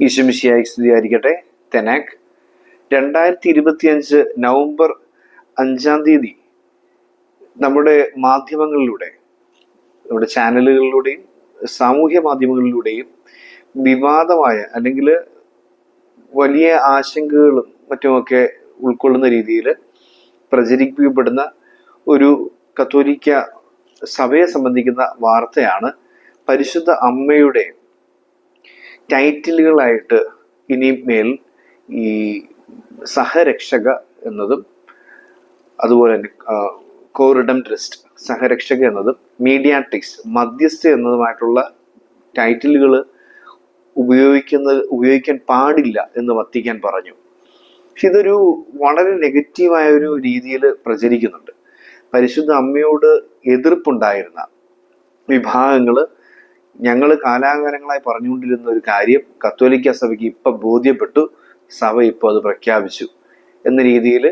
ഈശുമിശിയായി സ്തുതിയായിരിക്കട്ടെ. തെനാക്. രണ്ടായിരത്തി ഇരുപത്തിയഞ്ച് നവംബർ അഞ്ചാം തീയതി നമ്മുടെ മാധ്യമങ്ങളിലൂടെ നമ്മുടെ ചാനലുകളിലൂടെയും സാമൂഹ്യ മാധ്യമങ്ങളിലൂടെയും വിവാദമായ അല്ലെങ്കിൽ വലിയ ആശങ്കകളും മറ്റുമൊക്കെ ഉൾക്കൊള്ളുന്ന രീതിയിൽ പ്രചരിപ്പിക്കപ്പെടുന്ന ഒരു കത്തോലിക്ക സഭയെ സംബന്ധിക്കുന്ന വാർത്തയാണ് പരിശുദ്ധ അമ്മയുടെ ടൈറ്റിലുകളായിട്ട് ഇനി മേൽ ഈ സഹരക്ഷക എന്നതും അതുപോലെ തന്നെ കോറിഡം ട്രസ്റ്റ് സഹരക്ഷക എന്നതും മീഡിയാട്രിക്സ് മധ്യസ്ഥ എന്നതുമായിട്ടുള്ള ടൈറ്റിലുകൾ ഉപയോഗിക്കുന്ന ഉപയോഗിക്കാൻ പാടില്ല എന്ന് വത്തിക്കാൻ പറഞ്ഞു. പക്ഷെ ഇതൊരു വളരെ നെഗറ്റീവായ ഒരു രീതിയിൽ പ്രചരിക്കുന്നുണ്ട്. പരിശുദ്ധ അമ്മയോട് എതിർപ്പുണ്ടായിരുന്ന വിഭാഗങ്ങൾ ഞങ്ങൾ കാലാകാലങ്ങളായി പറഞ്ഞുകൊണ്ടിരുന്ന ഒരു കാര്യം കത്തോലിക്ക സഭയ്ക്ക് ഇപ്പൊ ബോധ്യപ്പെട്ടു സഭ ഇപ്പോൾ അത് പ്രഖ്യാപിച്ചു എന്ന രീതിയിൽ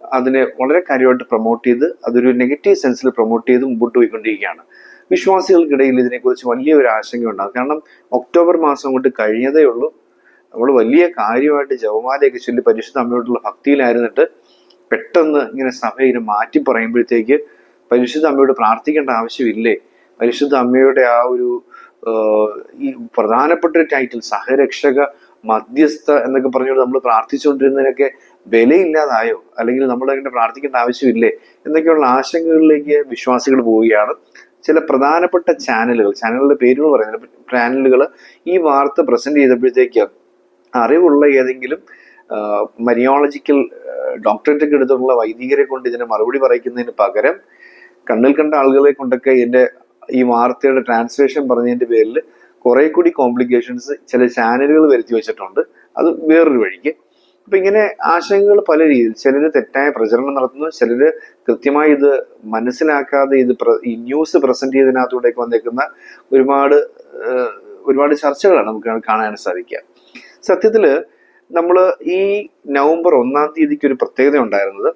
അതിനെ വളരെ കാര്യമായിട്ട് പ്രൊമോട്ട് ചെയ്ത് അതൊരു നെഗറ്റീവ് സെൻസിൽ പ്രൊമോട്ട് ചെയ്ത് മുമ്പോട്ട് പോയിക്കൊണ്ടിരിക്കുകയാണ്. വിശ്വാസികൾക്കിടയിൽ ഇതിനെക്കുറിച്ച് വലിയൊരു ആശങ്കയുണ്ടാകും. കാരണം ഒക്ടോബർ മാസം കൊണ്ട് കഴിഞ്ഞതേ ഉള്ളൂ. നമ്മൾ വലിയ കാര്യമായിട്ട് ജവമാലയൊക്കെ ചൊല്ലി പരിശുദ്ധ അമ്മയോടുള്ള ഭക്തിയിലായിരുന്നിട്ട് പെട്ടെന്ന് ഇങ്ങനെ സഭയിൽ മാറ്റി പറയുമ്പോഴത്തേക്ക് പരിശുദ്ധ അമ്മയോട് പ്രാർത്ഥിക്കേണ്ട ആവശ്യമില്ലേ? പരിശുദ്ധ അമ്മയുടെ ആ ഒരു ഈ പ്രധാനപ്പെട്ട ഒരു ടൈറ്റിൽ സഹരക്ഷക മധ്യസ്ഥ എന്നൊക്കെ പറഞ്ഞുകൊണ്ട് നമ്മൾ പ്രാർത്ഥിച്ചുകൊണ്ടിരുന്നതിനൊക്കെ വിലയില്ലാതായോ? അല്ലെങ്കിൽ നമ്മൾ അങ്ങനെ പ്രാർത്ഥിക്കേണ്ട ആവശ്യമില്ലേ? എന്നൊക്കെയുള്ള ആശങ്കകളിലേക്ക് വിശ്വാസികൾ പോവുകയാണ്. ചില പ്രധാനപ്പെട്ട ചാനലുകൾ ചാനലുകളുടെ പേരുകൾ പറയുന്നത് ചാനലുകൾ ഈ വാർത്ത പ്രസന്റ് ചെയ്തപ്പോഴത്തേക്ക് അറിവുള്ള ഏതെങ്കിലും മരിയോളജിക്കൽ ഡോക്ടറേറ്റ് ഒക്കെ എടുത്തിട്ടുള്ള വൈദികരെ കൊണ്ട് ഇതിനെ മറുപടി പറയിക്കുന്നതിന് പകരം കണ്ണിൽ കണ്ട ആളുകളെ കൊണ്ടൊക്കെ ഇതിന്റെ ഈ വാർത്തയുടെ ട്രാൻസ്ലേഷൻ പറഞ്ഞതിന്റെ പേരിൽ കുറെ കൂടി കോംപ്ലിക്കേഷൻസ് ചില ചാനലുകൾ വരുത്തി വെച്ചിട്ടുണ്ട്. അത് വേറൊരു വഴിക്ക്. അപ്പൊ ഇങ്ങനെ ആശങ്കകൾ പല രീതിയിൽ ചിലര് തെറ്റായ പ്രചരണം നടത്തുന്നു ചിലര് കൃത്യമായി ഇത് മനസ്സിലാക്കാതെ ഇത് ഈ ന്യൂസ് പ്രസന്റ് ചെയ്തതിനകത്തൂടെയൊക്കെ വന്നേക്കുന്ന ഒരുപാട് ഒരുപാട് ചർച്ചകളാണ് നമുക്ക് കാണാൻ സാധിക്കുക. സത്യത്തിൽ നമ്മൾ ഈ നവംബർ ഒന്നാം തീയതിക്ക് ഒരു പ്രത്യേകത ഉണ്ടായിരുന്നത്.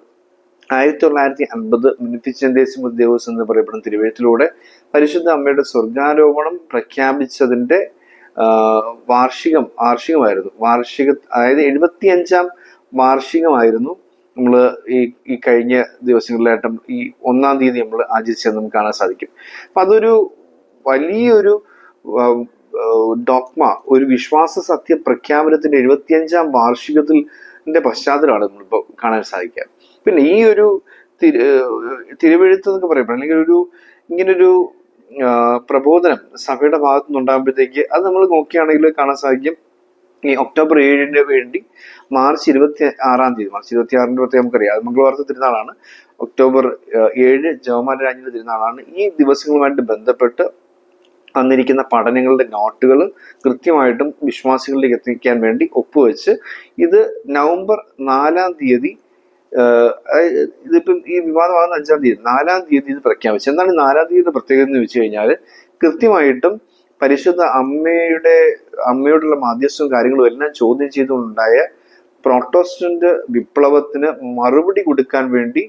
ആയിരത്തി തൊള്ളായിരത്തി അൻപത് മുനിഫിച്ചന്തേസിമു ദേവസ് എന്ന് പറയപ്പെടുന്ന തിരുവഴുത്തിലൂടെ പരിശുദ്ധ അമ്മയുടെ സ്വർഗാരോപണം പ്രഖ്യാപിച്ചതിന്റെ വാർഷികം വാർഷികമായിരുന്നു. വാർഷിക അതായത് എഴുപത്തി അഞ്ചാം വാർഷികമായിരുന്നു. നമ്മൾ ഈ ഈ കഴിഞ്ഞ ദിവസങ്ങളിലായിട്ടും ഈ ഒന്നാം തീയതി നമ്മൾ ആചരിച്ചത് നമുക്ക് കാണാൻ സാധിക്കും. അപ്പം അതൊരു വലിയൊരു ഡോക്മ ഒരു വിശ്വാസ സത്യ പ്രഖ്യാപനത്തിന്റെ എഴുപത്തിയഞ്ചാം വാർഷികത്തിൽ പശ്ചാത്തലമാണ് നമ്മളിപ്പോൾ കാണാൻ സാധിക്കുക. പിന്നെ ഈ ഒരു തിരു തിരുവെഴുത്ത് എന്നൊക്കെ പറയപ്പെടും അല്ലെങ്കിൽ ഒരു ഇങ്ങനൊരു പ്രബോധനം സഭയുടെ ഭാഗത്തു നിന്നുണ്ടാകുമ്പോഴത്തേക്ക് അത് നമ്മൾ നോക്കുകയാണെങ്കിൽ കാണാൻ സാധിക്കും. ഈ ഒക്ടോബർ ഏഴിന് വേണ്ടി മാർച്ച് ഇരുപത്തി ആറാം തീയതി മാർച്ച് ഇരുപത്തി ആറിന്റെ പ്രത്യേകം നമുക്കറിയാം. അത് മംഗളവാർത്ത തിരുനാളാണ്. ഒക്ടോബർ ഏഴ് ജവഹർലാൽ രാജ്യത്തെ തിരുനാളാണ്. ഈ ദിവസങ്ങളുമായിട്ട് ബന്ധപ്പെട്ട് വന്നിരിക്കുന്ന പഠനങ്ങളുടെ നോട്ടുകൾ കൃത്യമായിട്ടും വിശ്വാസികളിലേക്ക് എത്തിക്കാൻ വേണ്ടി ഒപ്പുവെച്ച് ഇത് നവംബർ നാലാം തീയതി ഇതിപ്പം ഈ വിവാദമാകുന്ന അഞ്ചാം തീയതി നാലാം തീയതി ഇത് പ്രഖ്യാപിച്ചു. എന്താണ് നാലാം തീയതിയുടെ പ്രത്യേകത എന്ന് വെച്ച് കഴിഞ്ഞാൽ കൃത്യമായിട്ടും പരിശുദ്ധ അമ്മയുടെ അമ്മയോടുള്ള മാധ്യസ്ഥവും കാര്യങ്ങളും എല്ലാം ചോദ്യം ചെയ്തുകൊണ്ടുണ്ടായ പ്രോട്ടോസ്റ്റന്റ് വിപ്ലവത്തിന് മറുപടി കൊടുക്കാൻ വേണ്ടി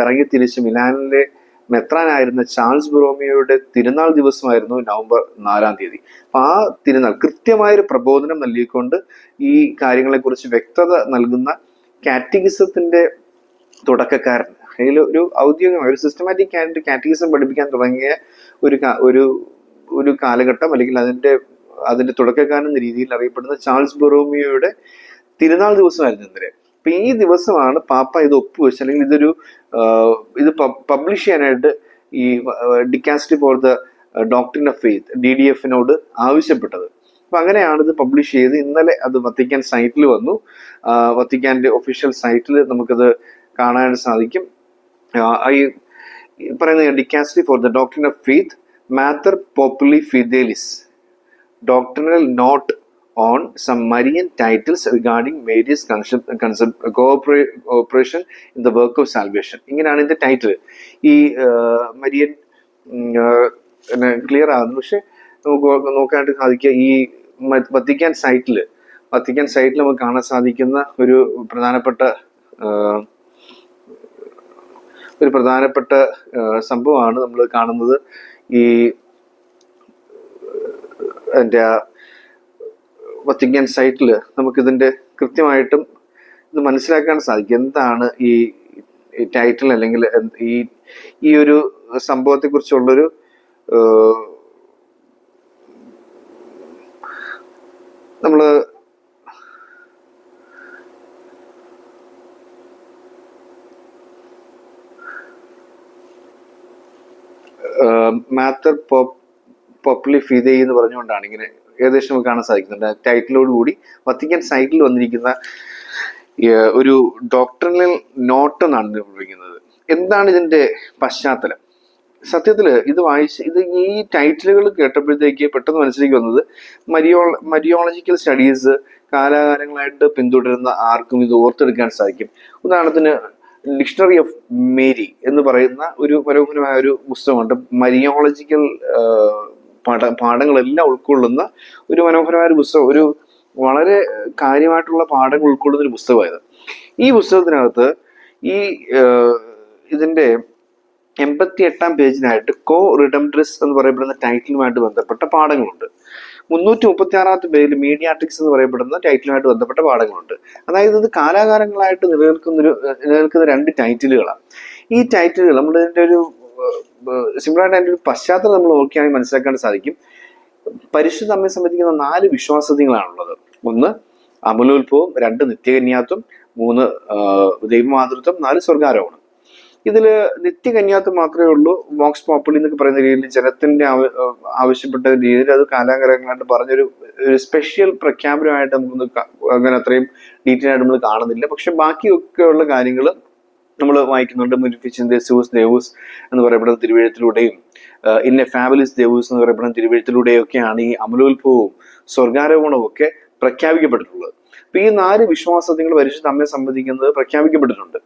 ഇറങ്ങി തിരിച്ച് മിലാനിലെ മെത്രാനായിരുന്ന ചാൾസ് ബ്രോമിയോയുടെ തിരുനാൾ ദിവസമായിരുന്നു നവംബർ നാലാം തീയതി. അപ്പൊ ആ തിരുനാൾ കൃത്യമായൊരു പ്രബോധനം നൽകിക്കൊണ്ട് ഈ കാര്യങ്ങളെക്കുറിച്ച് വ്യക്തത നൽകുന്ന കാറ്റഗിസത്തിന്റെ തുടക്കക്കാരൻ. അല്ലെങ്കിൽ ഒരു ഔദ്യോഗികമായ ഒരു സിസ്റ്റമാറ്റിക് ആയിട്ട് കാറ്റഗിസം പഠിപ്പിക്കാൻ തുടങ്ങിയ ഒരു ഒരു ഒരു കാലഘട്ടം അല്ലെങ്കിൽ അതിന്റെ അതിന്റെ തുടക്കക്കാരൻ എന്ന രീതിയിൽ അറിയപ്പെടുന്ന ചാൾസ് ബൊറോമിയോയുടെ തിരുനാൾ ദിവസമായിരുന്നു ഇന്നലെ. അപ്പൊ ഈ ദിവസമാണ് പാപ്പ ഇത് ഒപ്പുവെച്ച് അല്ലെങ്കിൽ ഇതൊരു ഇത് പബ്ലിഷ് ചെയ്യാനായിട്ട് ഈ dicastery for the doctrine of faith D D എഫിനോട് ആവശ്യപ്പെട്ടത്. അപ്പൊ അങ്ങനെയാണ് ഇത് പബ്ലിഷ് ചെയ്ത് ഇന്നലെ അത് വത്തിക്കാൻ സൈറ്റിൽ വന്നു. വത്തിക്കാന്റെ ഒഫീഷ്യൽ സൈറ്റിൽ നമുക്കത് കാണാനായിട്ട് സാധിക്കും. ഈ പറയുന്ന dicastery for the doctrine of faith Mather പോപ്പുലി Fidelis doctrinal note on some Marian titles regarding various concept cooperation in the work of salvation ഇങ്ങനെയാണ് ഇതിന്റെ ടൈറ്റിൽ ഈ മരിയൻ ക്ലിയർ ആകുന്നു. പക്ഷെ നമുക്ക് നോക്കാനായിട്ട് സാധിക്കുക ഈ വത്തിക്കാൻ സൈറ്റിൽ വത്തിക്കാൻ സൈറ്റിൽ നമുക്ക് കാണാൻ സാധിക്കുന്ന ഒരു പ്രധാനപ്പെട്ട ഒരു പ്രധാനപ്പെട്ട സംഭവമാണ് നമ്മൾ കാണുന്നത്. ഈ എന്റെ വത്തിക്കാൻ സൈറ്റിൽ നമുക്കിതിന്റെ കൃത്യമായിട്ടും ഇത് മനസ്സിലാക്കാൻ സാധിക്കും. എന്താണ് ഈ ടൈറ്റിൽ അല്ലെങ്കിൽ ഈ ഈ ഒരു സംഭവത്തെക്കുറിച്ചുള്ളൊരു നമ്മൾ മാത്തർ പോപ്പ് പോപ്പുലി ഫിദെ എന്ന് പറഞ്ഞുകൊണ്ടാണ് ഇങ്ങനെ ഏകദേശം നമുക്ക് കാണാൻ സാധിക്കുന്നുണ്ട് ടൈറ്റിലോട് കൂടി വത്തിക്കാൻ സൈറ്റിൽ വന്നിരിക്കുന്ന ഒരു ഡോക്ടറിനെ നോട്ട് എന്നാണ് വിളിക്കുന്നത്. എന്താണ് ഇതിന്റെ പശ്ചാത്തലം? സത്യത്തിൽ ഇത് വായിച്ച് ഇത് ഈ ടൈറ്റിലുകൾ കേട്ടപ്പോഴത്തേക്ക് പെട്ടെന്ന് മനസ്സിലേക്ക് വന്നത് മരിയോ മരിയോളജിക്കൽ സ്റ്റഡീസ് കാലാകാലങ്ങളായിട്ട് പിന്തുടരുന്ന ആർക്കും ഇത് ഓർത്തെടുക്കാൻ സാധിക്കും. ഉദാഹരണത്തിന് ഡിക്ഷണറി ഓഫ് മേരി എന്ന് പറയുന്ന ഒരു മനോഹരമായ ഒരു പുസ്തകമുണ്ട്. മരിയോളജിക്കൽ പാഠ പാഠങ്ങളെല്ലാം ഉൾക്കൊള്ളുന്ന ഒരു മനോഹരമായ ഒരു പുസ്തകം ഒരു വളരെ കാര്യമായിട്ടുള്ള പാഠങ്ങൾ ഉൾക്കൊള്ളുന്ന ഒരു പുസ്തകമായത്. ഈ പുസ്തകത്തിനകത്ത് ഈ ഇതിന്റെ എൺപത്തി എട്ടാം പേജിനായിട്ട് കോ റിഡംഡ്രസ് എന്ന് പറയപ്പെടുന്ന ടൈറ്റിലുമായിട്ട് ബന്ധപ്പെട്ട പാഠങ്ങളുണ്ട്. മുന്നൂറ്റി മുപ്പത്തി ആറാമത്തെ പേരിൽ മീഡിയാട്രിക്സ് എന്ന് പറയപ്പെടുന്ന ടൈറ്റിലുമായിട്ട് ബന്ധപ്പെട്ട പാഠങ്ങളുണ്ട്. അതായത് ഇത് കാലാകാലങ്ങളായിട്ട് നിലനിൽക്കുന്ന ഒരു നിലനിൽക്കുന്ന രണ്ട് ടൈറ്റിലുകളാണ്. ഈ ടൈറ്റിലുകൾ നമ്മൾ ഇതിന്റെ ഒരു സിമ്പിളായിട്ട് അതിന്റെ ഒരു പശ്ചാത്തലം നമ്മൾ നോക്കിയാണെങ്കിൽ മനസ്സിലാക്കാൻ സാധിക്കും. പരിശുദ്ധ അമ്മയെ സംബന്ധിക്കുന്ന നാല് വിശ്വാസതകളാണുള്ളത്. ഒന്ന് അമലോത്ഭവം. രണ്ട് നിത്യകന്യാത്വം. മൂന്ന് ദൈവമാതൃത്വം. നാല് സ്വർഗാരോഹണം. ഇതിൽ നിത്യകന്യാത്ത് മാത്രമേ ഉള്ളൂ വോക്സ് പോപ്പുളി എന്നൊക്കെ പറയുന്ന രീതിയിൽ ജനത്തിന്റെ ആവശ്യപ്പെട്ട രീതിയിൽ അത് കാലാകാലങ്ങളായിട്ട് പറഞ്ഞൊരു സ്പെഷ്യൽ പ്രഖ്യാപനമായിട്ട് നമുക്കൊന്ന് അങ്ങനെ അത്രയും ഡീറ്റെയിൽ ആയിട്ട് നമ്മൾ കാണുന്നില്ല. പക്ഷെ ബാക്കിയൊക്കെയുള്ള കാര്യങ്ങൾ നമ്മൾ വായിക്കുന്നുണ്ട്. മുനിഫിഷ്യൻ ദേവൂസ് ദേവൂസ് എന്ന് പറയപ്പെടുന്ന തിരുവഴുത്തിലൂടെയും ഇന്ന ഫാബുലിസ് ദേവൂസ് എന്ന് പറയപ്പെടുന്ന തിരുവഴുത്തിലൂടെയും ഒക്കെയാണ് ഈ അമലോത്ഭവവും സ്വർഗാരോപണവും ഒക്കെ പ്രഖ്യാപിക്കപ്പെട്ടിട്ടുള്ളത്. അപ്പൊ ഈ നാല് വിശ്വാസത്തിങ്ങൾ പരിശുദ്ധ അമ്മയെ സംബന്ധിക്കുന്നത് പ്രഖ്യാപിക്കപ്പെട്ടിട്ടുണ്ട്.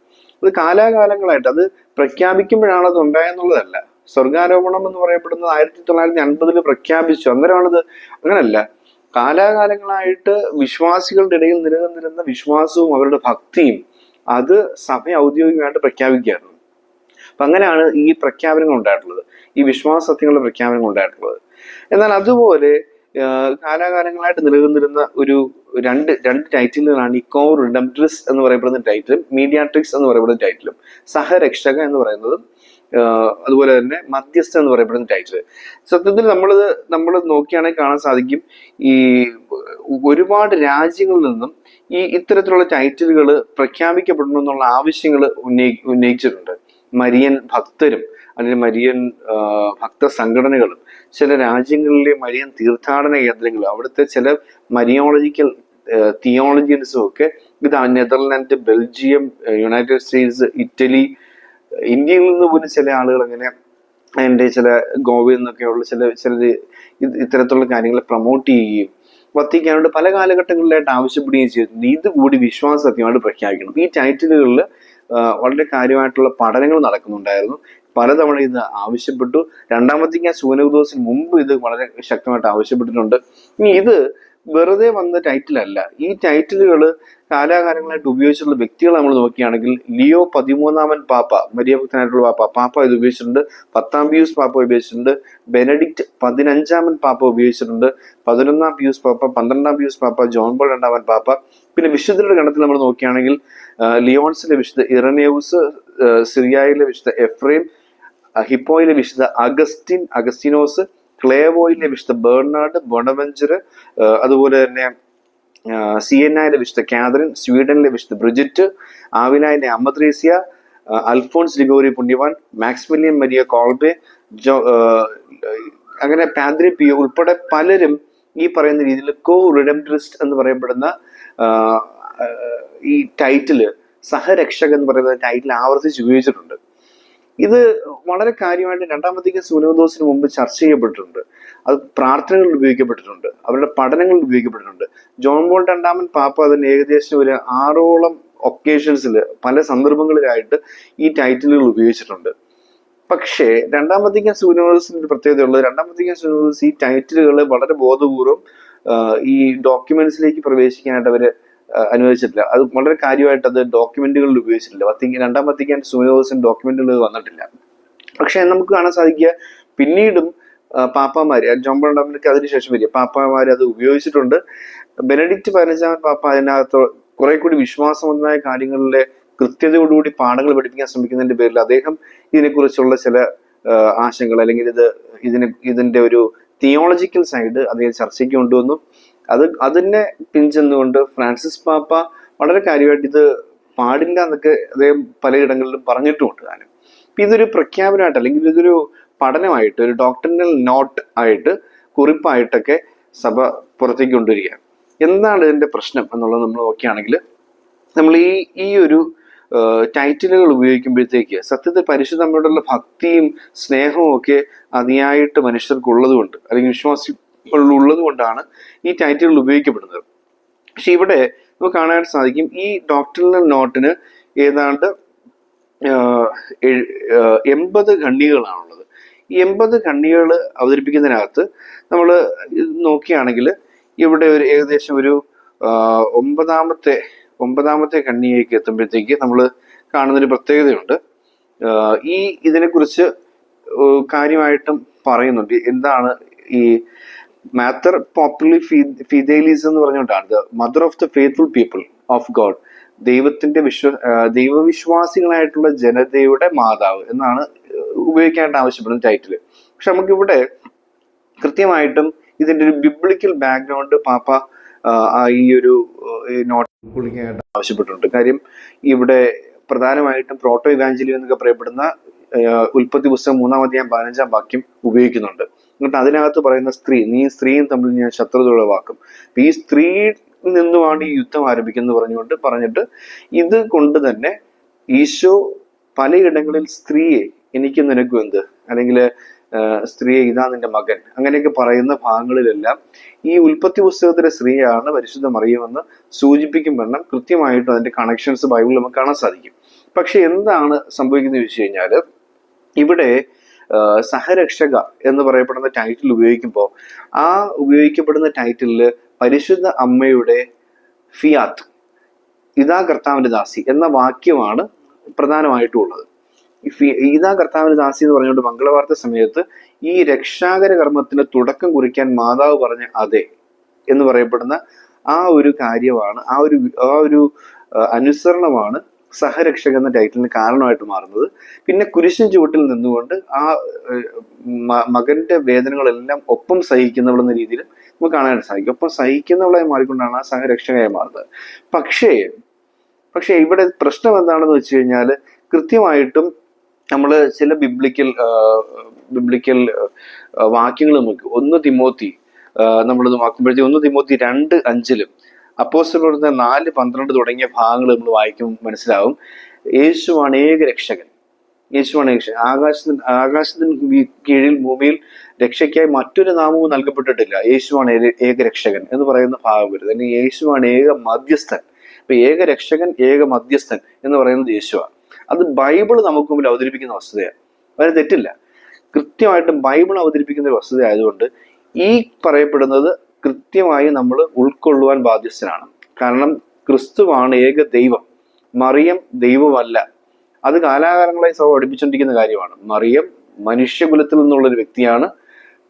അത് കാലാകാലങ്ങളായിട്ട് അത് പ്രഖ്യാപിക്കുമ്പോഴാണ് അത് ഉണ്ടായെന്നുള്ളതല്ല. സ്വർഗാരോപണം എന്ന് പറയപ്പെടുന്നത് ആയിരത്തി തൊള്ളായിരത്തി അൻപതിൽ പ്രഖ്യാപിച്ചു. അന്നേരമാണത് അങ്ങനല്ല. കാലാകാലങ്ങളായിട്ട് വിശ്വാസികളുടെ ഇടയിൽ നിലനിന്നിരുന്ന വിശ്വാസവും അവരുടെ ഭക്തിയും അത് സഭ ഔദ്യോഗികമായിട്ട് പ്രഖ്യാപിക്കുകയായിരുന്നു. അപ്പൊ അങ്ങനെയാണ് ഈ പ്രഖ്യാപനങ്ങൾ ഉണ്ടായിട്ടുള്ളത്. ഈ വിശ്വാസ സത്യങ്ങളുടെ പ്രഖ്യാപനങ്ങൾ ഉണ്ടായിട്ടുള്ളത്. എന്നാൽ അതുപോലെ കാലാകാലങ്ങളായിട്ട് നിലനിന്നിരുന്ന ഒരു രണ്ട് രണ്ട് ടൈറ്റിലുകളാണ് കോർ റിഡംട്രിസ് എന്ന് പറയപ്പെടുന്ന ടൈറ്റിലും മീഡിയാട്രിക്സ് എന്ന് പറയപ്പെടുന്ന ടൈറ്റിലും. സഹരക്ഷക എന്ന് പറയുന്നതും അതുപോലെ തന്നെ മധ്യസ്ഥ എന്ന് പറയപ്പെടുന്ന ടൈറ്റിൽ സത്യത്തിൽ നമ്മൾ നമ്മൾ നോക്കിയാണെങ്കിൽ കാണാൻ സാധിക്കും ഈ ഒരുപാട് രാജ്യങ്ങളിൽ നിന്നും ഈ ഇത്തരത്തിലുള്ള ടൈറ്റിലുകൾ പ്രഖ്യാപിക്കപ്പെടണം എന്നുള്ള ആവശ്യങ്ങൾ ഉന്നയി ഉന്നയിച്ചിട്ടുണ്ട്. മരിയൻ ഭക്തരും അല്ലെങ്കിൽ മരിയൻ ഭക്ത സംഘടനകളും ചില രാജ്യങ്ങളിലെ മരിയൻ തീർത്ഥാടന കേന്ദ്രങ്ങളും അവിടുത്തെ ചില മരിയോളജിക്കൽ തിയോളജിയൻസും ഒക്കെ ഇത് Netherland Belgium United States Italy ഇന്ത്യയിൽ നിന്ന് പോലും ചില ആളുകൾ അങ്ങനെ അതിന്റെ ചില ഗോവയിൽ നിന്നൊക്കെയുള്ള ചില ചില ഇത്തരത്തിലുള്ള കാര്യങ്ങൾ പ്രൊമോട്ട് ചെയ്യുകയും വത്തിക്കാനോട് പല കാലഘട്ടങ്ങളിലായിട്ട് ആവശ്യപ്പെടുകയും ചെയ്തിട്ടുണ്ട്. ഇത് കൂടി വിശ്വാസ സത്യമായിട്ട് പ്രഖ്യാപിക്കണം. ഈ ടൈറ്റിലുകളിൽ വളരെ കാര്യമായിട്ടുള്ള പഠനങ്ങൾ നടക്കുന്നുണ്ടായിരുന്നു. പലതവണ ഇത് ആവശ്യപ്പെട്ടു. രണ്ടാമത്തെ ഞാൻ സൂനകുദോസിന് മുമ്പ് ഇത് വളരെ ശക്തമായിട്ട് ആവശ്യപ്പെട്ടിട്ടുണ്ട്. ഇനി ഇത് വെറുതെ വന്ന ടൈറ്റിലല്ല ഈ ടൈറ്റിലുകൾ കാലാകാലങ്ങളായിട്ട് ഉപയോഗിച്ചിട്ടുള്ള വ്യക്തികൾ നമ്മൾ നോക്കുകയാണെങ്കിൽ ലിയോ പതിമൂന്നാമൻ പാപ്പ മരിയഭക്തനായിട്ടുള്ള പാപ്പ പാപ്പ ഇത് ഉപയോഗിച്ചിട്ടുണ്ട്. പത്താം പിയൂസ് പാപ്പ ഉപയോഗിച്ചിട്ടുണ്ട്. ബെനഡിക്റ്റ് പതിനഞ്ചാമൻ പാപ്പ ഉപയോഗിച്ചിട്ടുണ്ട്. പതിനൊന്നാം പിയൂസ് പാപ്പ പന്ത്രണ്ടാം പിയൂസ് പാപ്പ ജോൺ പോൾ രണ്ടാമൻ പാപ്പ. പിന്നെ വിശുദ്ധരുടെ ഗണത്തിൽ നമ്മൾ നോക്കുകയാണെങ്കിൽ ലിയോൺസിലെ വിശുദ്ധ ഇറനേവ്സ് സിറിയായിലെ വിശുദ്ധ എഫ്രൈം ഹിപ്പോയിലെ വിശുദ്ധ അഗസ്റ്റിൻ അഗസ്റ്റിനോസ് ക്ലേവോയിലെ വിശുദ്ധ ബേർണാഡ് ബോണവെഞ്ചർ അതുപോലെ തന്നെ സി എൻ ഐയിലെ വിശുദ്ധ കാതറിൻ സ്വീഡനിലെ വിശുദ്ധ ബ്രിജിറ്റ് ആവിലായിലെ അമ്മദ്രേസ്യ അൽഫോൺസ് ലിഗോറി പുണ്യവാൻ മാക്സ്മിലിയൻ മരിയ കോൾബെ ജോ അങ്ങനെ പാദ്രി പി ഉൾപ്പെടെ പലരും ഈ പറയുന്ന രീതിയിൽ കോ റിഡംട്രിസ്റ്റ് എന്ന് പറയപ്പെടുന്ന ഈ ടൈറ്റിൽ സഹരക്ഷകൻ എന്ന് പറയുന്ന ടൈറ്റിൽ ആവർത്തിച്ച് ഉപയോഗിച്ചിട്ടുണ്ട്. ഇത് വളരെ കാര്യമായിട്ട് രണ്ടാമത്തേക്ക് സൂനോദോസിന് മുമ്പ് ചർച്ച ചെയ്യപ്പെട്ടിട്ടുണ്ട്. അത് പ്രാർത്ഥനകളിൽ ഉപയോഗിക്കപ്പെട്ടിട്ടുണ്ട്. അവരുടെ പഠനങ്ങളിൽ ഉപയോഗിക്കപ്പെട്ടിട്ടുണ്ട്. ജോൺ ബോൾ രണ്ടാമൻ പാപ്പ അതിന് ഏകദേശം ഒരു ആറോളം ഒക്കേഷൻസിൽ പല സന്ദർഭങ്ങളിലായിട്ട് ഈ ടൈറ്റിലുകൾ ഉപയോഗിച്ചിട്ടുണ്ട്. പക്ഷേ രണ്ടാമത്തേക്ക് സൂനോദസിന് ഒരു പ്രത്യേകതയുള്ളത് രണ്ടാമത്തേക്ക് സൂനോദസ് ഈ ടൈറ്റിലുകൾ വളരെ ബോധപൂർവം ഈ ഡോക്യുമെന്റ്സിലേക്ക് പ്രവേശിക്കാനായിട്ട് അവർ അനുവദിച്ചിട്ടില്ല. അത് വളരെ കാര്യമായിട്ട് അത് ഡോക്യുമെന്റുകളിൽ ഉപയോഗിച്ചിട്ടില്ല. വത്തിക്കാൻ രണ്ടാം വത്തിക്കാൻ സൂനോദസിന് ഡോക്യുമെന്റുകൾ വന്നിട്ടില്ല. പക്ഷേ നമുക്ക് കാണാൻ സാധിക്കുക പിന്നീടും പാപ്പാമാര് ജോൺ അതിനുശേഷം വരിക. പാപ്പാമാര് അത് ഉപയോഗിച്ചിട്ടുണ്ട്. ബെനഡിക്റ്റ് പതിനഞ്ചാമൻ പാപ്പ അതിനകത്ത് കുറെ കൂടി വിശ്വാസമതമായ കാര്യങ്ങളിലെ കൃത്യതയോടുകൂടി പാഠങ്ങൾ പഠിപ്പിക്കാൻ ശ്രമിക്കുന്നതിന്റെ പേരിൽ അദ്ദേഹം ഇതിനെക്കുറിച്ചുള്ള ചില ആശങ്കൾ അല്ലെങ്കിൽ ഇത് ഇതിന് ഇതിന്റെ ഒരു തിയോളജിക്കൽ സൈഡ് അദ്ദേഹം ചർച്ചയ്ക്ക് കൊണ്ടുവന്നു. അത് അതിനെ പിൻചെന്നുകൊണ്ട് ഫ്രാൻസിസ് പാപ്പ വളരെ കാര്യമായിട്ട് ഇത് പാടില്ല എന്നൊക്കെ അദ്ദേഹം പലയിടങ്ങളിലും പറഞ്ഞിട്ടുമുണ്ട് താനും. അപ്പൊ ഇതൊരു പ്രഖ്യാപനമായിട്ട് അല്ലെങ്കിൽ ഇതൊരു പഠനമായിട്ട് ഒരു ഡോക്ടറിനൽ നോട്ട് ആയിട്ട് കുറിപ്പായിട്ടൊക്കെ സഭ പുറത്തേക്ക് കൊണ്ടുവരികയാണ്. എന്താണ് ഇതിന്റെ പ്രശ്നം എന്നുള്ളത് നമ്മൾ നോക്കുകയാണെങ്കിൽ നമ്മൾ ഈ ഈ ഒരു ടൈറ്റിലുകൾ ഉപയോഗിക്കുമ്പോഴത്തേക്ക് സത്യത്തിൽ പരിശുദ്ധമ്മയോടുള്ള ഭക്തിയും സ്നേഹവും ഒക്കെ അതിയായിട്ട് മനുഷ്യർക്കുള്ളതുകൊണ്ട് അല്ലെങ്കിൽ വിശ്വാസികൾ ഉള്ളത് കൊണ്ടാണ് ഈ ടൈറ്റിലുകൾ ഉപയോഗിക്കപ്പെടുന്നത്. പക്ഷെ ഇവിടെ നമുക്ക് കാണാൻ സാധിക്കും ഈ ഡോക്ടറിനൽ നോട്ടിന് ഏതാണ്ട് എൺപത് ഖണ്ഡികകളാണുള്ളത്. ഈ എൺപത് ഖണ്ഡികകൾ അവതരിപ്പിക്കുന്നതിനകത്ത് നമ്മൾ നോക്കുകയാണെങ്കിൽ ഇവിടെ ഒരു ഏകദേശം ഒരു ഒമ്പതാമത്തെ ഒമ്പതാമത്തെ കണ്ണിയേക്ക് എത്തുമ്പോഴത്തേക്ക് നമ്മൾ കാണുന്നൊരു പ്രത്യേകതയുണ്ട്. ഈ ഇതിനെക്കുറിച്ച് കാര്യമായിട്ടും പറയുന്നുണ്ട്. എന്താണ് ഈ മാത്തർ പോപ്പുലർ ഫിദേലീസ് എന്ന് പറഞ്ഞുകൊണ്ടാണ്. The mother of the faithful people of God ദൈവത്തിന്റെ വിശ്വ ദൈവവിശ്വാസികളായിട്ടുള്ള ജനതയുടെ മാതാവ് എന്നാണ് ഉപയോഗിക്കാനായിട്ട് ആവശ്യപ്പെടുന്ന ടൈറ്റിൽ പക്ഷെ നമുക്കിവിടെ കൃത്യമായിട്ടും ഇതിന്റെ ഒരു ബിബ്ലിക്കൽ ബാക്ക്ഗ്രൗണ്ട് പാപ്പ ഈ ഒരു നോട്ട് ഉൾക്കൊള്ളിക്കാനായിട്ട് ആവശ്യപ്പെട്ടിട്ടുണ്ട്. കാര്യം ഇവിടെ പ്രധാനമായിട്ടും പ്രോട്ടോ ഇവാഞ്ചലി എന്നൊക്കെ പറയപ്പെടുന്ന ഉൽപ്പത്തി പുസ്തകം മൂന്നാം അധ്യായം പതിനഞ്ചാം വാക്യം ഉപയോഗിക്കുന്നുണ്ട്. എന്നിട്ട് അതിനകത്ത് പറയുന്ന സ്ത്രീ നീ സ്ത്രീയും തമ്മിൽ ഞാൻ ശത്രുത ഉളവാക്കും ഈ സ്ത്രീ നിന്നുമാണ് ഈ യുദ്ധം ആരംഭിക്കുന്നത് പറഞ്ഞുകൊണ്ട് പറഞ്ഞിട്ട് ഇത് കൊണ്ട് തന്നെ ഈശോ പലയിടങ്ങളിൽ സ്ത്രീയെ എനിക്ക് നിനക്കും എന്ത്? അല്ലെങ്കിൽ സ്ത്രീയെ ഇതാ നിന്റെ മകൻ. അങ്ങനെയൊക്കെ പറയുന്ന ഭാഗങ്ങളിലെല്ലാം ഈ ഉൽപ്പത്തി പുസ്തകത്തിലെ സ്ത്രീയാണ് പരിശുദ്ധ മറിയുമെന്ന് സൂചിപ്പിക്കും വണ്ണം കൃത്യമായിട്ട് അതിന്റെ കണക്ഷൻസ് ബൈബിളിൽ നമുക്ക് കാണാൻ സാധിക്കും. പക്ഷെ എന്താണ് സംഭവിക്കുന്നത് ചോദിച്ചു കഴിഞ്ഞാൽ ഇവിടെ സഹരക്ഷക എന്ന് പറയപ്പെടുന്ന ടൈറ്റിൽ ഉപയോഗിക്കുമ്പോൾ ആ ഉപയോഗിക്കപ്പെടുന്ന ടൈറ്റിലിൽ പരിശുദ്ധ അമ്മയുടെ ഫിയാത്ത് ഇതാ കർത്താവിന്റെ ദാസി എന്ന വാക്യമാണ് പ്രധാനമായിട്ടും ഉള്ളത് ഇതാ കർത്താവിന്റെ ദാസി എന്ന് പറഞ്ഞുകൊണ്ട് മംഗളവാർത്ത സമയത്ത് ഈ രക്ഷാകര കർമ്മത്തിന് തുടക്കം കുറിക്കാൻ മാതാവ് പറഞ്ഞ അതെ എന്ന് പറയപ്പെടുന്ന ആ ഒരു കാര്യമാണ് ആ ഒരു ആ ഒരു അനുസരണമാണ് സഹരക്ഷക എന്ന ടൈറ്റിലിന് കാരണമായിട്ട് മാറുന്നത്. പിന്നെ കുരിശൻ ചുവട്ടിൽ നിന്നുകൊണ്ട് ആ മകന്റെ വേദനകളെല്ലാം ഒപ്പം സഹിക്കുന്നവൾ എന്ന രീതിയിൽ നമുക്ക് കാണാനായിട്ട് സാധിക്കും. ഒപ്പം സഹിക്കുന്നവളായി മാറിക്കൊണ്ടാണ് ആ സഹരക്ഷകയായി മാറുന്നത്. പക്ഷേ പക്ഷേ ഇവിടെ പ്രശ്നം എന്താണെന്ന് വെച്ച് കഴിഞ്ഞാൽ കൃത്യമായിട്ടും നമ്മൾ ചില ബിബ്ലിക്കൽ ബിബ്ലിക്കൽ വാക്യങ്ങൾ നമുക്ക് ഒന്ന് തിമോത്തി നമ്മളിത് നോക്കുമ്പോഴത്തേക്ക് ഒന്ന് തിമോത്തി രണ്ട് അഞ്ചിലും അപ്പോസ്റ്റലുടെ നാല് പന്ത്രണ്ട് തുടങ്ങിയ ഭാഗങ്ങൾ നമ്മൾ വായിക്കും മനസ്സിലാവും. യേശു അനേക രക്ഷകൻ. യേശുവാണ് രക്ഷകൻ. ആകാശത്തിന് ആകാശത്തിന് കീഴിൽ ഭൂമിയിൽ രക്ഷയ്ക്കായി മറ്റൊരു നാമവും നൽകപ്പെട്ടിട്ടില്ല. യേശുവാണ് ഏക- രക്ഷകൻ എന്ന് പറയുന്ന ഭാഗം വരുന്നത്. അല്ലെങ്കിൽ യേശുവാണ് ഏക മധ്യസ്ഥൻ. ഇപ്പൊ ഏക രക്ഷകൻ ഏക മധ്യസ്ഥൻ എന്ന് പറയുന്നത് യേശുവാണ് അത് ബൈബിൾ നമുക്ക് മുമ്പിൽ അവതരിപ്പിക്കുന്ന വസ്തുതയാണ്. അതിന് തെറ്റില്ല. കൃത്യമായിട്ടും ബൈബിൾ അവതരിപ്പിക്കുന്ന ഒരു വസ്തുത ആയതുകൊണ്ട് ഈ പറയപ്പെടുന്നത് കൃത്യമായി നമ്മൾ ഉൾക്കൊള്ളുവാൻ ബാധ്യസ്ഥനാണ്. കാരണം ക്രിസ്തുവാണ് ഏക ദൈവം. മറിയം ദൈവമല്ല. അത് കാലാകാലങ്ങളായി സഭ പഠിപ്പിച്ചുകൊണ്ടിരിക്കുന്ന കാര്യമാണ്. മറിയം മനുഷ്യകുലത്തിൽ നിന്നുള്ള ഒരു വ്യക്തിയാണ്.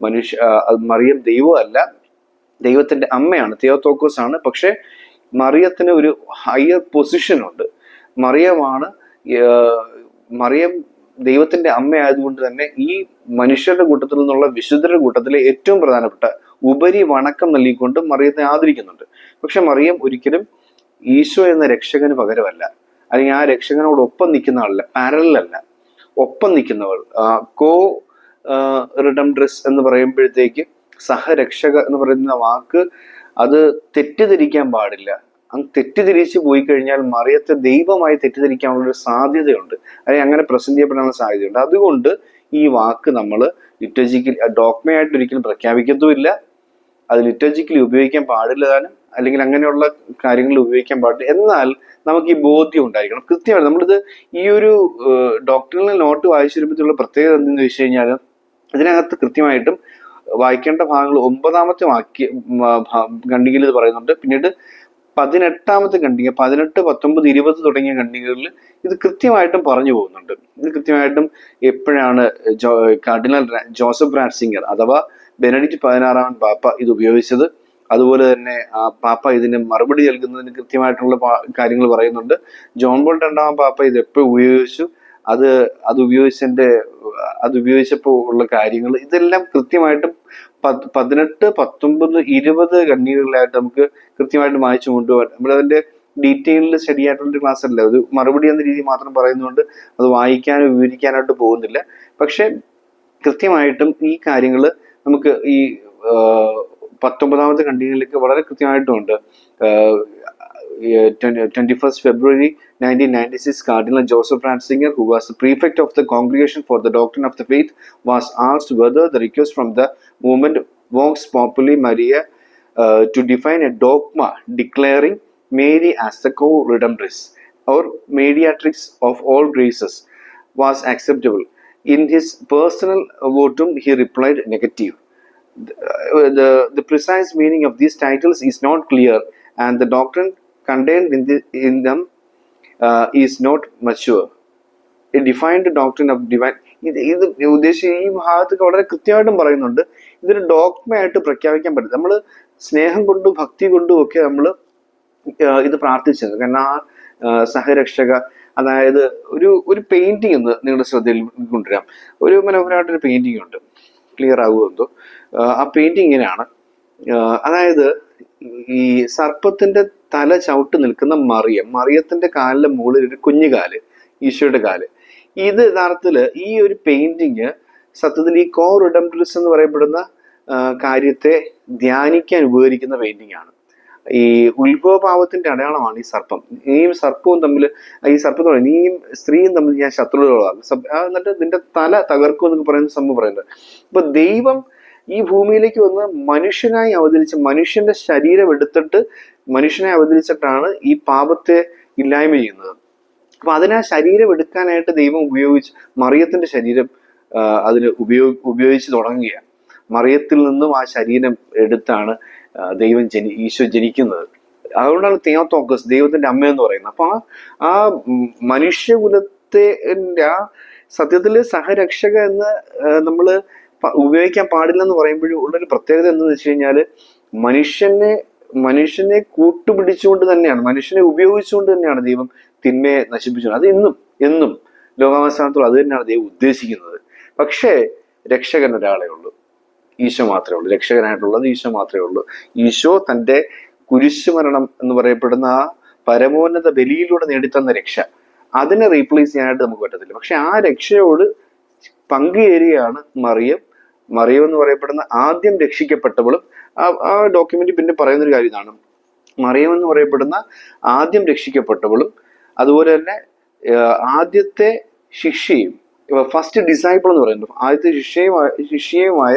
മനുഷ്യ മറിയം ദൈവമല്ല. ദൈവത്തിന്റെ അമ്മയാണ്. തിയോത്തോക്കോസ് ആണ് പക്ഷെ മറിയത്തിന് ഒരു ഹയർ പൊസിഷൻ ഉണ്ട്. മറിയമാണ് മറിയം ദൈവത്തിന്റെ അമ്മയായതുകൊണ്ട് തന്നെ ഈ മനുഷ്യരുടെ കൂട്ടത്തിൽ നിന്നുള്ള വിശുദ്ധരുടെ കൂട്ടത്തിലെ ഏറ്റവും പ്രധാനപ്പെട്ട ഉപരി വണക്കം നൽകിക്കൊണ്ട് മറിയത്തെ ആദരിക്കുന്നുണ്ട്. പക്ഷെ മറിയം ഒരിക്കലും ഈശോ എന്ന രക്ഷകന് പകരമല്ല. അല്ലെങ്കിൽ ആ രക്ഷകനോട് ഒപ്പം നിൽക്കുന്ന ആളല്ല പാരലല്ല ഒപ്പം നിൽക്കുന്നവൾ കോ റിഡം ഡ്രസ് എന്ന് പറയുമ്പോഴത്തേക്ക് സഹരക്ഷക എന്ന് പറയുന്ന വാക്ക് അത് തെറ്റിദ്ധരിക്കാൻ പാടില്ല. അങ്ങ് തെറ്റിദ്ധരിച്ച് പോയി കഴിഞ്ഞാൽ മറിയത്തെ ദൈവമായി തെറ്റിദ്ധരിക്കാനുള്ള ഒരു സാധ്യതയുണ്ട്. അല്ലെങ്കിൽ അങ്ങനെ പ്രസന്റ് ചെയ്യപ്പെടാനുള്ള സാധ്യതയുണ്ട്. അതുകൊണ്ട് ഈ വാക്ക് നമ്മൾ ലിറ്റജിക്കൽ ഡോക്മയായിട്ട് ഒരിക്കലും പ്രഖ്യാപിക്കത്തുമില്ല. അത് ലിറ്റർജിക്കലി ഉപയോഗിക്കാൻ പാടില്ല താനും അല്ലെങ്കിൽ അങ്ങനെയുള്ള കാര്യങ്ങളിൽ ഉപയോഗിക്കാൻ പാടില്ല എന്നാൽ നമുക്ക് ഈ ബോധ്യം ഉണ്ടായിരിക്കണം. കൃത്യമായി നമ്മളിത് ഈ ഒരു ഡോക്ടറിനെ നോട്ട് വായിച്ചു വരുമ്പോഴത്തേക്കുള്ള പ്രത്യേകത എന്തെന്ന് വെച്ച് കഴിഞ്ഞാൽ ഇതിനകത്ത് കൃത്യമായിട്ടും വായിക്കേണ്ട ഭാഗങ്ങൾ ഒമ്പതാമത്തെ വാക്യ ഖണ്ഡികയിൽ ഇത് പറയുന്നുണ്ട്. പിന്നീട് പതിനെട്ടാമത്തെ ഖണ്ഡിക പതിനെട്ട് പത്തൊമ്പത് ഇരുപത് തുടങ്ങിയ ഖണ്ഡികകളിൽ ഇത് കൃത്യമായിട്ടും പറഞ്ഞു പോകുന്നുണ്ട്. ഇത് കൃത്യമായിട്ടും എപ്പോഴാണ് കാർഡിനൽ ജോസഫ് റാറ്റ്സിംഗർ അഥവാ ബെനഡിക്റ്റ് പതിനാറാമൻ പാപ്പ ഇത് ഉപയോഗിച്ചത്. അതുപോലെ തന്നെ ആ പാപ്പ ഇതിന് മറുപടി നൽകുന്നതിന് കൃത്യമായിട്ടുള്ള കാര്യങ്ങൾ പറയുന്നുണ്ട്. ജോൺ ബോൾ രണ്ടാമൻ പാപ്പ ഇത് എപ്പോൾ ഉപയോഗിച്ചു? അത് അത് ഉപയോഗിച്ചതിന്റെ അത് ഉപയോഗിച്ചപ്പോൾ ഉള്ള കാര്യങ്ങൾ ഇതെല്ലാം കൃത്യമായിട്ട് പതിനെട്ട് പത്തൊമ്പത് ഇരുപത് കണ്ണീരുകളായിട്ട് നമുക്ക് കൃത്യമായിട്ട് വായിച്ചു കൊണ്ടുപോകാൻ നമ്മളതിന്റെ ഡീറ്റെയിൽഡ് സ്റ്റഡി ആയിട്ടുള്ള ക്ലാസ് അല്ല ഒരു മറുപടി എന്ന രീതി മാത്രം പറയുന്നതുകൊണ്ട് അത് വായിക്കാനോ വിവരിക്കാനായിട്ട് പോകുന്നില്ല. പക്ഷേ കൃത്യമായിട്ടും ഈ കാര്യങ്ങൾ നമുക്ക് ഈ പത്തൊമ്പതാമത്തെ ഖണ്ഡികയിലേക്ക് വളരെ കൃത്യമായിട്ടുമുണ്ട് twenty first February nineteen ninety six cardinal Joseph Ratzinger who was prefect of the congregation for the doctrine of the faith was asked whether the request from the movement vox populi maria uh, to define a dogma declaring mary as the co-redemptress or mediatrix of all graces was acceptable in his personal votum he replied negative uh, the, the precise meaning of these titles is not clear and the doctrine contained in, the, in them uh, is not mature. A defined doctrine of divine ഇത് ഇത് ഉദ്ദേശിച്ച ഈ ഭാഗത്തൊക്കെ വളരെ കൃത്യമായിട്ടും പറയുന്നുണ്ട് ഇതൊരു ഡോക്മയായിട്ട് പ്രഖ്യാപിക്കാൻ പറ്റും നമ്മൾ സ്നേഹം കൊണ്ടും ഭക്തി കൊണ്ടും ഒക്കെ നമ്മൾ ഇത് പ്രാർത്ഥിച്ചത് കാരണം ആ, സഹരക്ഷക അതായത് ഒരു ഒരു പെയിന്റിംഗ് ഒന്ന് നിങ്ങളുടെ ശ്രദ്ധയിൽ കൊണ്ടുവരാം. ഒരു മനോഹരമായിട്ടൊരു പെയിന്റിംഗ് ഉണ്ട്. ക്ലിയർ ആകുമെന്തോ ആ പെയിന്റിംഗ് ഇങ്ങനെയാണ്. അതായത് ഈ സർപ്പത്തിന്റെ തല ചവിട്ട് നിൽക്കുന്ന മറിയം മറിയത്തിന്റെ കാലിലെ മുകളിൽ ഒരു കുഞ്ഞു കാൽ ഈശോയുടെ കാൽ. ഇത് യഥാർത്ഥത്തിൽ ഈ ഒരു പെയിന്റിങ് സത്യത്തിൽ ഈ കോർ റിഡംപ്റ്ററിസ് എന്ന് പറയപ്പെടുന്ന കാര്യത്തെ ധ്യാനിക്കാൻ ഉപകരിക്കുന്ന പെയിന്റിംഗ് ആണ്. ഈ ഉത്ഭവഭാവത്തിന്റെ അടയാളമാണ് ഈ സർപ്പം. നീയും സർപ്പവും തമ്മിൽ ഈ സർപ്പം പറയുന്നത് നീയും സ്ത്രീയും തമ്മിൽ ഞാൻ ആ എന്നിട്ട് നിന്റെ തല തകർക്കും എന്നൊക്കെ പറയുന്ന സംഭവം പറയുന്നത് അപ്പൊ ദൈവം ഈ ഭൂമിയിലേക്ക് വന്ന് മനുഷ്യനായി അവതരിച്ച് മനുഷ്യന്റെ ശരീരം എടുത്തിട്ട് മനുഷ്യനെ അവതരിച്ചിട്ടാണ് ഈ പാപത്തെ ഇല്ലായ്മ ചെയ്യുന്നത്. അപ്പൊ അതിനെ ശരീരം എടുക്കാനായിട്ട് ദൈവം ഉപയോഗിച്ച് മറിയത്തിന്റെ ശരീരം അതിന് ഉപയോഗ ഉപയോഗിച്ച് തുടങ്ങുകയാണ്. മറിയത്തിൽ നിന്നും ആ ശരീരം എടുത്താണ് ദൈവം ജനി ഈശോ ജനിക്കുന്നത്. അതുകൊണ്ടാണ് തിയോത്തോക്കസ് ദൈവത്തിന്റെ അമ്മ എന്ന് പറയുന്നത്. അപ്പൊ ആ ആ മനുഷ്യകുലത്തെ ആ സത്യത്തിൽ സഹരക്ഷക എന്ന് നമ്മൾ ഉപയോഗിക്കാൻ പാടില്ലെന്ന് പറയുമ്പോഴും ഉള്ളൊരു പ്രത്യേകത എന്ന് വെച്ച് കഴിഞ്ഞാൽ മനുഷ്യനെ മനുഷ്യനെ കൂട്ടുപിടിച്ചുകൊണ്ട് തന്നെയാണ് മനുഷ്യനെ ഉപയോഗിച്ചുകൊണ്ട് തന്നെയാണ് ദൈവം തിന്മയെ നശിപ്പിച്ചത് അത് ഇന്നും എന്നും ലോകാവസാനത്തോളം അത് തന്നെയാണ് ദൈവം ഉദ്ദേശിക്കുന്നത്. പക്ഷേ രക്ഷകൻ ഒരാളെ ഉള്ളൂ. ഈശോ മാത്രമേ ഉള്ളൂ. രക്ഷകനായിട്ടുള്ളത് ഈശോ മാത്രമേ ഉള്ളൂ. ഈശോ തന്റെ കുരിശുമരണം എന്ന് പറയപ്പെടുന്ന ആ പരമോന്നത ബലിയിലൂടെ നേടിത്തന്ന രക്ഷ. അതിനെ റീപ്ലേസ് ചെയ്യാനായിട്ട് നമുക്ക് പറ്റത്തില്ല. പക്ഷെ ആ രക്ഷയോട് പങ്കുചേരുകയാണ് മറിയം. മറിയം എന്ന് പറയപ്പെടുന്ന ആദ്യം രക്ഷിക്കപ്പെട്ടവളും ആ ഡോക്യുമെന്റ് പിന്നെ പറയുന്നൊരു കാര്യം ഇതാണ്. മറിയം എന്ന് പറയപ്പെടുന്ന ആദ്യം രക്ഷിക്കപ്പെട്ടവളും അതുപോലെ തന്നെ ആദ്യത്തെ ശിഷ്യയും ഫസ്റ്റ് ഡിസൈപ്പിൾ എന്ന് പറയുന്നത് ആദ്യത്തെ ശിഷ്യയുമായ ശിഷ്യയുമായ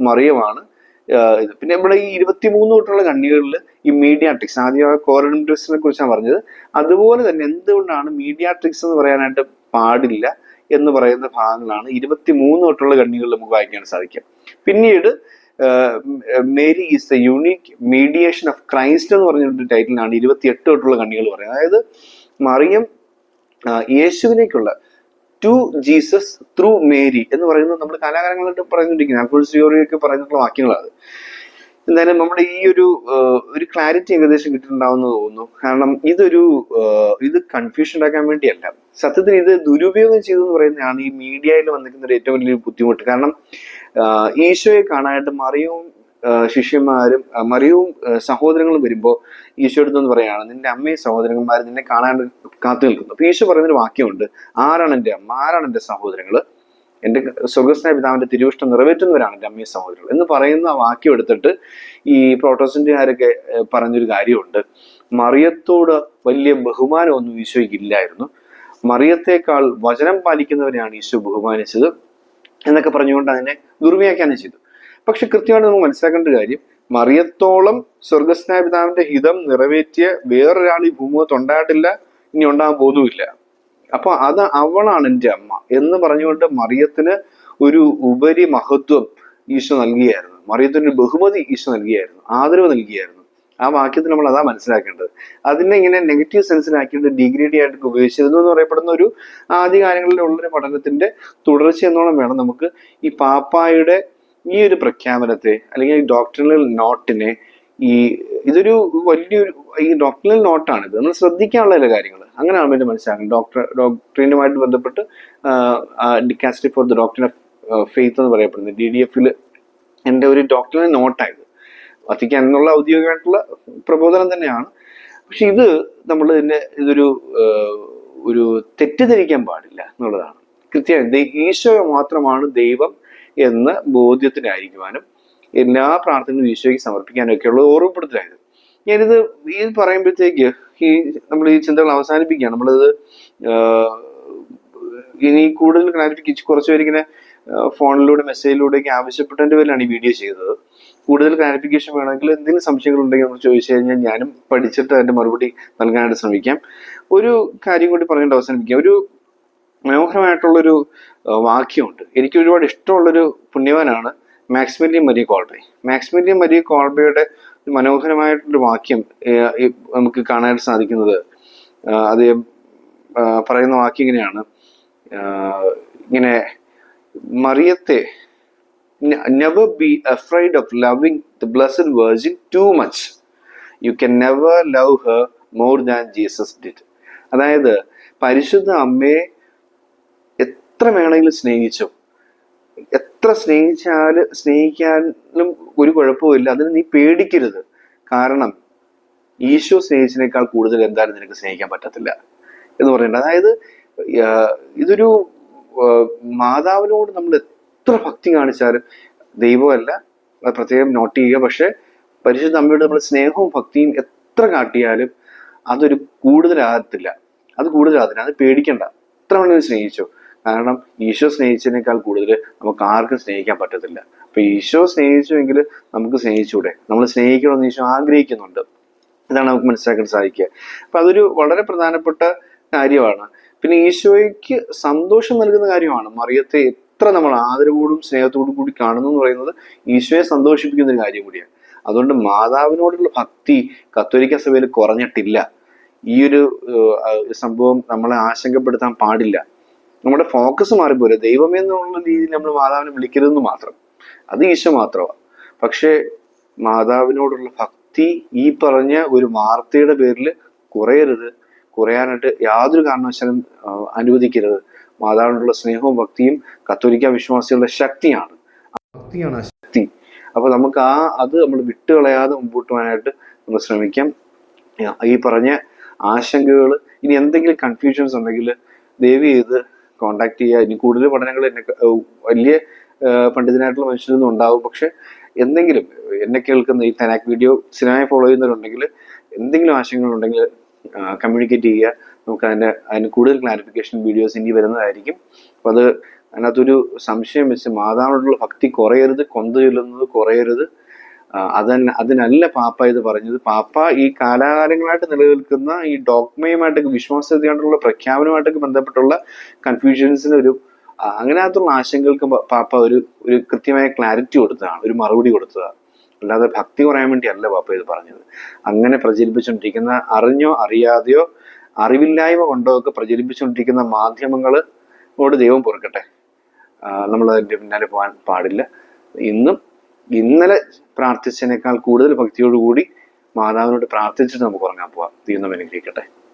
മറിയമാണ്. ഇത്. പിന്നെ നമ്മുടെ ഈ ഇരുപത്തിമൂന്ന് തൊട്ടുള്ള കണ്ണികളിൽ ഈ മീഡിയാട്രിക്സ് ആദ്യമായ കോറഡൻട്രിക്സിനെ കുറിച്ചാണ് പറഞ്ഞത്. അതുപോലെ തന്നെ എന്തുകൊണ്ടാണ് മീഡിയാട്രിക്സ് എന്ന് പറയാനായിട്ട് പാടില്ല എന്ന് പറയുന്ന ഭാഗങ്ങളാണ് ഇരുപത്തിമൂന്ന് തൊട്ടുള്ള കണ്ണികളിൽ നമുക്ക് വായിക്കാൻ സാധിക്കും പിന്നീട് Mary is the unique mediation of Christ എന്ന് പറഞ്ഞൊരു ടൈറ്റിലാണ് ഇരുപത്തിയെട്ട് തൊട്ടുള്ള കണ്ണികൾ പറയുന്നത്. അതായത് മറിയം യേശുവിനേക്കുള്ള ടു ജീസസ് ത്രൂ മേരി എന്ന് പറയുന്നത് നമ്മൾ കാലാകാലങ്ങളായിട്ട് പറഞ്ഞുകൊണ്ടിരിക്കുന്നത് അൽഫോൺസ് സിയോറിയൊക്കെ പറഞ്ഞിട്ടുള്ള വാക്യങ്ങളാണ്. എന്തായാലും നമ്മുടെ ഈ ഒരു ഒരു ക്ലാരിറ്റി ഏകദേശം കിട്ടിയിട്ടുണ്ടാവുമെന്ന് തോന്നുന്നു. കാരണം ഇതൊരു ഇത് കൺഫ്യൂഷൻ ഉണ്ടാക്കാൻ വേണ്ടിയല്ല. സത്യത്തിൽ ഇത് ദുരുപയോഗം ചെയ്തു എന്ന് പറയുന്നതാണ് ഈ മീഡിയയിൽ വന്നിരിക്കുന്ന ഒരു ഏറ്റവും വലിയൊരു ബുദ്ധിമുട്ട്. കാരണം ഈശോയെ കാണാനായിട്ട് മറിയവും ശിഷ്യന്മാരും മറിയവും സഹോദരങ്ങളും വരുമ്പോൾ ഈശോ എന്ന് പറയുകയാണ് നിന്റെ അമ്മയും സഹോദരന്മാരും നിന്നെ കാണാൻ കാത്തു നിൽക്കുന്നു. അപ്പൊ ഈശോ പറയുന്നൊരു വാക്യമുണ്ട് ആരാണ് എന്റെ അമ്മ? ആരാണ് എന്റെ സഹോദരങ്ങൾ എന്റെ സ്വർഗസ്നായ പിതാവിന്റെ തിരുവിഷ്ടം നിറവേറ്റുന്നവരാണ് എന്റെ അമ്മയും സഹോദരങ്ങൾ എന്ന് പറയുന്ന വാക്യം എടുത്തിട്ട് ഈ പ്രോട്ടോസിന്റെകാരൊക്കെ പറഞ്ഞൊരു കാര്യമുണ്ട് മറിയത്തോട് വലിയ ബഹുമാനമൊന്നും ഈശോയ്ക്ക് ഇല്ലായിരുന്നു. മറിയത്തേക്കാൾ വചനം പാലിക്കുന്നവരെയാണ് ഈശോ ബഹുമാനിച്ചത്. എന്നൊക്കെ പറഞ്ഞുകൊണ്ട് അതിനെ ദുർവ്യാഖ്യാനം ചെയ്തു. പക്ഷെ കൃത്യമായിട്ട് നമുക്ക് മനസ്സിലാക്കേണ്ട ഒരു കാര്യം മറിയത്തോളം സ്വർഗസ്നായ പിതാവിന്റെ ഹിതം നിറവേറ്റിയ വേറൊരാൾ ഈ ഭൂമുഖത്ത് ഉണ്ടായിട്ടില്ല ഇനി ഉണ്ടാകാൻ പോകുന്നുമില്ല. അപ്പൊ അത് അവളാണ് എന്റെ അമ്മ എന്ന് പറഞ്ഞുകൊണ്ട് മറിയത്തിന് ഒരു ഉപരി മഹത്വം ഈശോ നൽകിയായിരുന്നു. മറിയത്തിന് ഒരു ബഹുമതി ഈശോ നൽകിയായിരുന്നു ആദരവ് നൽകിയായിരുന്നു. ആ വാക്യത്തിൽ നമ്മൾ അതാ മനസ്സിലാക്കേണ്ടത്. അതിനെ ഇങ്ങനെ നെഗറ്റീവ് സെൻസിലാക്കിയിട്ട് ഡിഗ്രേഡി ആയിട്ട് ഉപയോഗിച്ചിരുന്നു എന്ന് പറയപ്പെടുന്ന ഒരു ആദ്യ കാലങ്ങളിലുള്ളൊരു പഠനത്തിന്റെ തുടർച്ച എന്നോണം വേണം നമുക്ക് ഈ പാപ്പായുടെ ഈ ഒരു പ്രഖ്യാപനത്തെ അല്ലെങ്കിൽ ഡോക്ടറിനൽ നോട്ടിനെ ഈ ഇതൊരു വലിയൊരു ഈ ഡോക്ടറിനൽ നോട്ടാണ് ഇത് നമ്മൾ ശ്രദ്ധിക്കാനുള്ള ചില കാര്യങ്ങൾ. അങ്ങനെയാണ് വേണ്ടി മനസ്സിലാക്കുന്നത്. ഡോക്ടർ ഡോക്ടറിനുമായിട്ട് ബന്ധപ്പെട്ട് dicastery for the doctor of faith എന്ന് പറയപ്പെടുന്നത്. ഡി ഡി എഫിൽ എന്റെ ഒരു ഡോക്ടറിനൽ നോട്ടായത് വത്തിക്കാൻ എന്നുള്ള ഔദ്യോഗികമായിട്ടുള്ള പ്രബോധനം തന്നെയാണ്. പക്ഷെ ഇത് നമ്മൾ ഇതിന്റെ ഇതൊരു ഒരു തെറ്റിദ്ധരിക്കാൻ പാടില്ല എന്നുള്ളതാണ്. കൃത്യമായി ഈശോ മാത്രമാണ് ദൈവം എന്ന ബോധ്യത്തിലായിരിക്കുവാനും എല്ലാ പ്രാർത്ഥനയും ഈശോയ്ക്ക് സമർപ്പിക്കാനും ഒക്കെയുള്ള ഓർമ്മപ്പെടുത്തലായത് ഞാനിത് ഈ പറയുമ്പോഴത്തേക്ക് ഈ നമ്മൾ ഈ ചിന്തകൾ അവസാനിപ്പിക്കുകയാണ്. നമ്മളിത് ഇനി കൂടുതൽ ക്ലാരിഫിക്കേഷൻ കുറച്ച് പേരിങ്ങനെ ഫോണിലൂടെ മെസ്സേജിലൂടെ ഒക്കെ ആവശ്യപ്പെട്ടതിന്റെ പേരിലാണ് ഈ വീഡിയോ ചെയ്തത്. കൂടുതൽ ക്ലാരിഫിക്കേഷൻ വേണമെങ്കിൽ എന്തെങ്കിലും സംശയങ്ങൾ ഉണ്ടെങ്കിൽ നമ്മൾ ചോദിച്ചു കഴിഞ്ഞാൽ ഞാനും പഠിച്ചിട്ട് അതിന്റെ മറുപടി നൽകാനായിട്ട് ശ്രമിക്കാം. ഒരു കാര്യം കൂടി പറഞ്ഞിട്ട് അവസാനിപ്പിക്കാം. ഒരു മനോഹരമായിട്ടുള്ളൊരു വാക്യമുണ്ട്. എനിക്ക് ഒരുപാട് ഇഷ്ടമുള്ളൊരു പുണ്യവാനാണ് Maximilian Marie Kolbe. Maximilian Marie കോൾബയുടെ മനോഹരമായിട്ടുള്ളൊരു വാക്യം നമുക്ക് കാണാൻ സാധിക്കുന്നത് അത് പറയുന്ന വാക്യം ഇങ്ങനെയാണ്. ഇങ്ങനെ മറിയത്തെ never be afraid of loving the blessed virgin too much you can never love her more than Jesus did. അതായത് പരിശുദ്ധ അമ്മയെ എത്ര വേണമെങ്കിലും സ്നേഹിച്ചോ. എത്ര സ്നേഹിച്ചാൽ സ്നേഹിക്കാനും ഒരു കുഴപ്പമില്ല അതിന് നീ പേടിക്കരുത്. കാരണം ഈശോ സ്നേഹിച്ചതിനേക്കാൾ കൂടുതൽ എന്തായാലും നിനക്ക് സ്നേഹിക്കാൻ പറ്റത്തില്ല എന്ന് പറയുന്നത് അതായത് ഇതൊരു മാതാവിനോട് നമ്മൾ എത്ര ഭക്തി കാണിച്ചാലും ദൈവമല്ല. പ്രത്യേകം നോട്ട് ചെയ്യുക. പക്ഷെ പരിശുദ്ധ അമ്മയോട് നമ്മൾ സ്നേഹവും ഭക്തിയും എത്ര കാട്ടിയാലും അതൊരു കൂടുതലാകത്തില്ല. അത് കൂടുതലാകത്തില്ല. അത് പേടിക്കണ്ട. എത്ര വേണമെങ്കിലും സ്നേഹിച്ചോ. കാരണം ഈശോ സ്നേഹിച്ചതിനേക്കാൾ കൂടുതൽ നമുക്ക് ആർക്കും സ്നേഹിക്കാൻ പറ്റത്തില്ല. അപ്പൊ ഈശോ സ്നേഹിച്ചുവെങ്കിൽ നമുക്ക് സ്നേഹിച്ചൂടെ നമ്മൾ സ്നേഹിക്കണമെന്ന് ഈശോ ആഗ്രഹിക്കുന്നുണ്ട്. ഇതാണ് നമുക്ക് മനസ്സിലാക്കാൻ സാധിക്കുക. അപ്പൊ അതൊരു വളരെ പ്രധാനപ്പെട്ട കാര്യമാണ്. പിന്നെ ഈശോയ്ക്ക് സന്തോഷം നൽകുന്ന കാര്യമാണ്. മറിയത്തെ എത്ര നമ്മൾ ആദരവോടും സ്നേഹത്തോടും കൂടി കാണുന്നു എന്ന് പറയുന്നത് ഈശോയെ സന്തോഷിപ്പിക്കുന്ന ഒരു കാര്യം കൂടിയാണ്. അതുകൊണ്ട് മാതാവിനോടുള്ള ഭക്തി കത്തോലിക്ക സഭയിൽ കുറഞ്ഞിട്ടില്ല. ഈ ഒരു സംഭവം നമ്മളെ ആശങ്കപ്പെടുത്താൻ പാടില്ല. നമ്മുടെ ഫോക്കസ് മാറിപ്പോലെ ദൈവം എന്നുള്ള രീതിയിൽ നമ്മൾ മാതാവിനെ വിളിക്കരുതെന്ന് മാത്രം. അത് ഈശോ മാത്രമാണ് പക്ഷേ മാതാവിനോടുള്ള ഭക്തി ഈ പറഞ്ഞ ഒരു വാർത്തയുടെ പേരിൽ കുറയരുത്. കുറയാനായിട്ട് യാതൊരു കാരണവശാലും അനുവദിക്കരുത്. മാതാവിനോടുള്ള സ്നേഹവും ഭക്തിയും കത്തോലിക്ക വിശ്വാസികളുടെ ശക്തിയാണ്. ഭക്തിയാണ് ആ ശക്തി അപ്പൊ നമുക്ക് ആ അത് നമ്മൾ വിട്ടുകളയാതെ മുമ്പോട്ട് പോകാനായിട്ട് നമ്മൾ ശ്രമിക്കാം. ഈ പറഞ്ഞ ആശങ്കകൾ ഇനി എന്തെങ്കിലും കൺഫ്യൂഷൻസ് ഉണ്ടെങ്കിൽ ദയവ് ചെയ്ത് കോണ്ടാക്ട് ചെയ്യുക. ഇനി കൂടുതൽ പഠനങ്ങൾ എന്നെ വലിയ പണ്ഡിതനായിട്ടുള്ള മനുഷ്യരൊന്നും ഉണ്ടാവും. പക്ഷെ എന്തെങ്കിലും എന്നെ കേൾക്കുന്ന ഈ തനാക് വീഡിയോ സിനിമയെ ഫോളോ ചെയ്യുന്നവരുണ്ടെങ്കിൽ എന്തെങ്കിലും ആശയങ്ങളുണ്ടെങ്കിൽ കമ്മ്യൂണിക്കേറ്റ് ചെയ്യുക. നമുക്ക് അതിന്റെ അതിന് കൂടുതൽ ക്ലാരിഫിക്കേഷൻ വീഡിയോസ് ഇനി വരുന്നതായിരിക്കും. അപ്പോൾ അത് അതിനകത്തൊരു സംശയം വെച്ച് മാതാവിനോടുള്ള ഭക്തി കുറയരുത് കൊന്ത ചൊല്ലുന്നത് കുറയരുത്. അതല്ല അതിനല്ല പാപ്പ ഇത് പറഞ്ഞത്. പാപ്പ ഈ കാലാകാലങ്ങളായിട്ട് നിലനിൽക്കുന്ന ഈ ഡോക്മയുമായിട്ടൊക്കെ വിശ്വാസ്യതയായിട്ടുള്ള പ്രഖ്യാപനമായിട്ടൊക്കെ ബന്ധപ്പെട്ടുള്ള കൺഫ്യൂഷൻസിന് ഒരു അങ്ങനത്തുള്ള ആശങ്കകൾക്ക് പാപ്പ ഒരു ഒരു കൃത്യമായ ക്ലാരിറ്റി കൊടുത്തതാണ് ഒരു മറുപടി കൊടുത്തതാണ്. അല്ലാതെ ഭക്തി കുറയാൻ വേണ്ടിയല്ല പാപ്പ ഇത് പറഞ്ഞത്. അങ്ങനെ പ്രചരിപ്പിച്ചുകൊണ്ടിരിക്കുന്ന അറിഞ്ഞോ അറിയാതെയോ അറിവില്ലായ്മ കൊണ്ടോ ഒക്കെ പ്രചരിപ്പിച്ചുകൊണ്ടിരിക്കുന്ന മാധ്യമങ്ങളോട് ദൈവം പൊറുക്കട്ടെ. നമ്മൾ അതിന്റെ പിന്നാലെ പോകാൻ പാടില്ല. ഇന്നും ഇന്നലെ പ്രാർത്ഥിച്ചതിനേക്കാൾ കൂടുതൽ ഭക്തിയോടുകൂടി മാതാവിനോട് പ്രാർത്ഥിച്ചിട്ട് നമുക്ക് ഉറങ്ങാൻ പോവാം. ദൈവം അനുഗ്രഹിക്കട്ടെ.